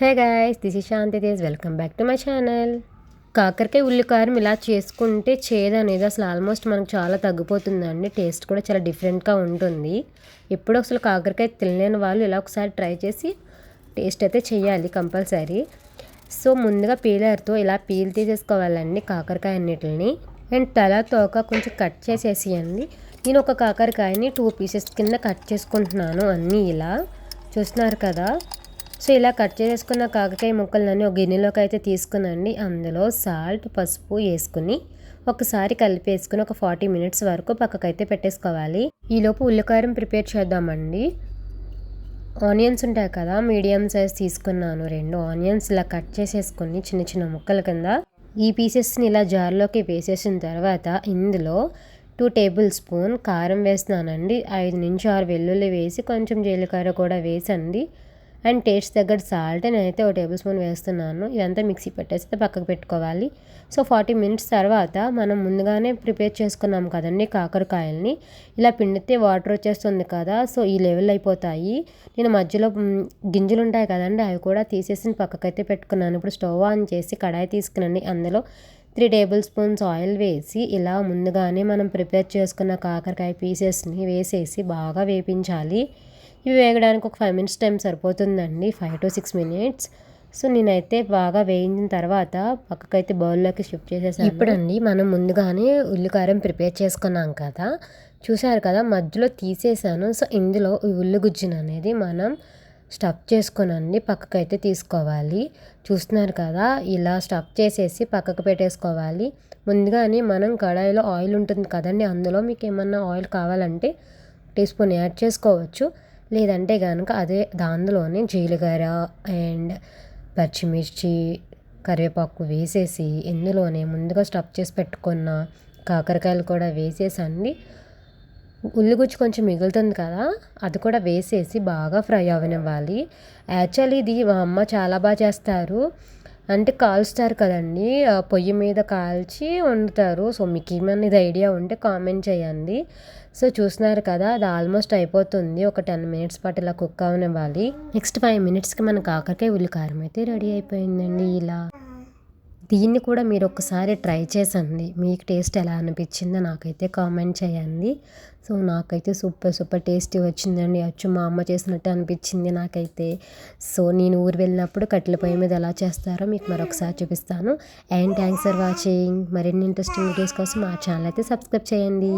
Hey guys this is Shanti Tej welcome back to my channel కాకరకాయ ఉల్లికారం ఇలా చేసుకుంటే చేదు అనేది అసలు ఆల్మోస్ట్ మనకు చాలా తగ్గిపోతుందండి. టేస్ట్ కూడా చాలా డిఫరెంట్గా ఉంటుంది. ఎప్పుడు అసలు కాకరకాయ తినలేని వాళ్ళు ఇలా ఒకసారి ట్రై చేసి టేస్ట్ అయితే చేయాలి కంపల్సరీ సో ముందుగా పీలర్తో ఇలా పీల్ తీసేసుకోవాలండి కాకరకాయ అన్నిటిని. అండ్ తల తోక కొంచెం కట్ చేసేసేయండి. నేను ఒక కాకరకాయని టూ పీసెస్ కింద కట్ చేసుకుంటున్నాను అన్నీ ఇలా. చూస్తున్నారు కదా? సో ఇలా కట్ చేసుకున్న కాకకాయ ముక్కలన్నీ ఒక గిన్నెలోకి అయితే తీసుకునండి. అందులో సాల్ట్ పసుపు వేసుకుని ఒకసారి కలిపేసుకుని ఒక ఫార్టీ మినిట్స్ వరకు పక్కకైతే పెట్టేసుకోవాలి. ఈలోపు ఉల్లికారం ప్రిపేర్ చేద్దామండి. ఆనియన్స్ ఉంటాయి కదా మీడియం సైజ్ తీసుకున్నాను. రెండు ఆనియన్స్ ఇలా కట్ చేసేసుకొని చిన్న చిన్న ముక్కల కింద ఈ పీసెస్ని ఇలా జార్లోకి వేసేసిన తర్వాత ఇందులో టూ టేబుల్ స్పూన్ కారం వేస్తున్నానండి. ఐదు నుంచి ఆరు వెల్లుల్లి వేసి కొంచెం జీలకర్ర కూడా వేసండి. అండ్ టేస్ట్ దగ్గర సాల్ట్ నేనైతే ఒక టేబుల్ స్పూన్ వేస్తున్నాను. ఇదంతా మిక్సీ పెట్టేస్తే పక్కకు పెట్టుకోవాలి. సో ఫార్టీ మినిట్స్ తర్వాత మనం ముందుగానే ప్రిపేర్ చేసుకున్నాం కదండి కాకరకాయల్ని. ఇలా పిండితే వాటర్ వచ్చేస్తుంది కదా సో ఈ లెవెల్ అయిపోతాయి. నేను మధ్యలో గింజలు ఉంటాయి కదండి అవి కూడా తీసేసి పక్కకైతే పెట్టుకున్నాను. ఇప్పుడు స్టవ్ ఆన్ చేసి కడాయి తీసుకునండి. అందులో త్రీ టేబుల్ స్పూన్స్ ఆయిల్ వేసి ఇలా ముందుగానే మనం ప్రిపేర్ చేసుకున్న కాకరకాయ పీసెస్ని వేసేసి బాగా వేపించాలి. ఇవి వేగడానికి ఒక ఫైవ్ మినిట్స్ టైం సరిపోతుందండి. Five to six minutes so నేనైతే బాగా వేయించిన తర్వాత పక్కకైతే బౌల్లోకి షిఫ్ట్ చేసేసాను. ఇప్పుడండి మనం ముందుగానే ఉల్లికారం ప్రిపేర్ చేసుకున్నాం కదా. చూసారు కదా మధ్యలో తీసేసాను. సో ఇందులో ఈ ఉల్లి గుజ్జును అనేది మనం స్టఫ్ చేసుకోనండి పక్కకైతే తీసుకోవాలి. చూస్తున్నారు కదా ఇలా స్టఫ్ చేసేసి పక్కకు పెట్టేసుకోవాలి. ముందుగానే మనం కడాయిలో ఆయిల్ ఉంటుంది కదండి అందులో మీకు ఏమన్నా ఆయిల్ కావాలంటే టీ స్పూన్ యాడ్ చేసుకోవచ్చు. లేదంటే కనుక అదే దానిలోనే జీలకర్ర అండ్ పచ్చిమిర్చి కరివేపాకు వేసేసి ఇందులోనే ముందుగా స్టఫ్ చేసి పెట్టుకున్న కాకరకాయలు కూడా వేసేసండి. ఉల్లిగుచ్చి కొంచెం మిగులుతుంది కదా అది కూడా వేసేసి బాగా ఫ్రై అవనివ్వాలి. యాక్చువల్లీ ఇది మా అమ్మ చాలా బాగా చేస్తారు. అంటే కాల్స్తారు కదండి. పొయ్యి మీద కాల్చి వండుతారు. సో మీకు ఏమైనా ఇది ఐడియా ఉంటే కామెంట్ చేయండి. సో చూస్తున్నారు కదా అది ఆల్మోస్ట్ అయిపోతుంది. ఒక టెన్ మినిట్స్ పాటు ఇలా కుక్ అవనివ్వాలి. నెక్స్ట్ ఫైవ్ మినిట్స్కి మన కాకరకాయ ఉల్లికారం అయితే రెడీ అయిపోయిందండి ఇలా. దీన్ని కూడా మీరు ఒకసారి ట్రై చేసండి. మీకు టేస్ట్ ఎలా అనిపించిందో నాకైతే కామెంట్ చేయండి. సో నాకైతే సూపర్ సూపర్ టేస్టీ వచ్చిందండి. అచ్చు మా అమ్మ చేసినట్టు అనిపించింది నాకైతే. సో నేను ఊరు వెళ్ళినప్పుడు కట్టెల పొయ్యి మీద ఎలా చేస్తారో మీకు మరొకసారి చూపిస్తాను. And thanks for watching. మరిన్ని ఇంట్రెస్టింగ్ వీడియోస్ కోసం మా ఛానల్ అయితే సబ్స్క్రైబ్ చేయండి.